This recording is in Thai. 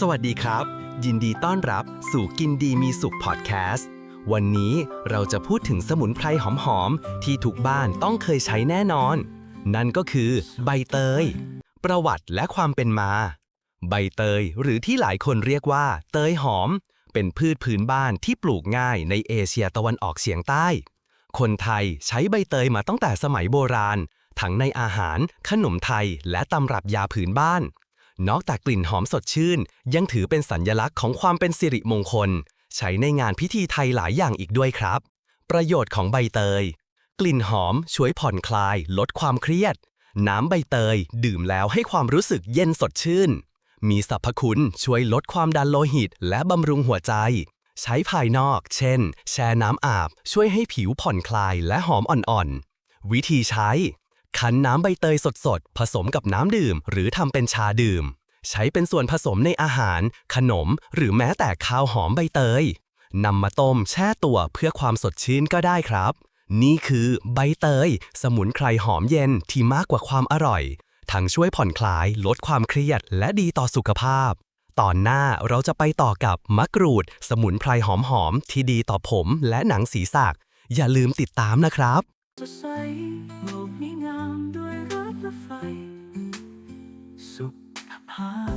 สวัสดีครับ ยินดีต้อนรับสู่กินดีมีสุขพอดแคสต์ วันนี้เราจะพูดถึงสมุนไพรหอมๆ ที่ทุกบ้านต้องเคยใช้แน่นอน นั่นก็คือใบเตย ประวัติและความเป็นมา ใบเตยหรือที่หลายคนเรียกว่าเตยหอม เป็นพืชพื้นบ้านที่ปลูกง่ายในเอเชียตะวันออกเฉียงใต้ คนไทยใช้ใบเตยมาตั้งแต่สมัยโบราณ ทั้งในอาหาร ขนมไทยและตำรับยาผืนบ้าน นอกจากกลิ่นหอมสดชื่น ยังถือเป็นสัญลักษณ์ของความเป็นสิริมงคล ใช้ในงานพิธีไทยหลายอย่างอีกด้วยครับ ประโยชน์ของใบเตย กลิ่นหอมช่วยผ่อนคลาย ลดความเครียด น้ำใบเตย ดื่มแล้วให้ความรู้สึกเย็นสดชื่น มีสรรพคุณช่วยลดความดันโลหิต และบำรุงหัวใจ ใช้ภายนอก เช่น แช่น้ำอาบ ช่วยให้ผิวผ่อนคลายและหอมอ่อนๆวิธีใช้ คั้นน้ำใบเตยสดๆ ผสมกับน้ำดื่ม หรือทำเป็นชาดื่ม ใช้เป็นส่วนผสมในอาหาร ขนม หรือแม้แต่ข้าวหอมใบเตยนำมาต้มแช่ตัวเพื่อความสดชื่นก็ได้ครับ นี่คือใบเตย สมุนไพรหอมเย็นที่มากกว่าความอร่อย ทั้งช่วยผ่อนคลาย ลดความเครียด และดีต่อสุขภาพ ตอนหน้าเราจะไปต่อกับมะกรูด สมุนไพรหอมๆที่ดีต่อผมและหนังศีรษะอย่าลืมติดตามนะครับ สดใสโลกนี้งามด้วยรักและไฟ สุขภาพ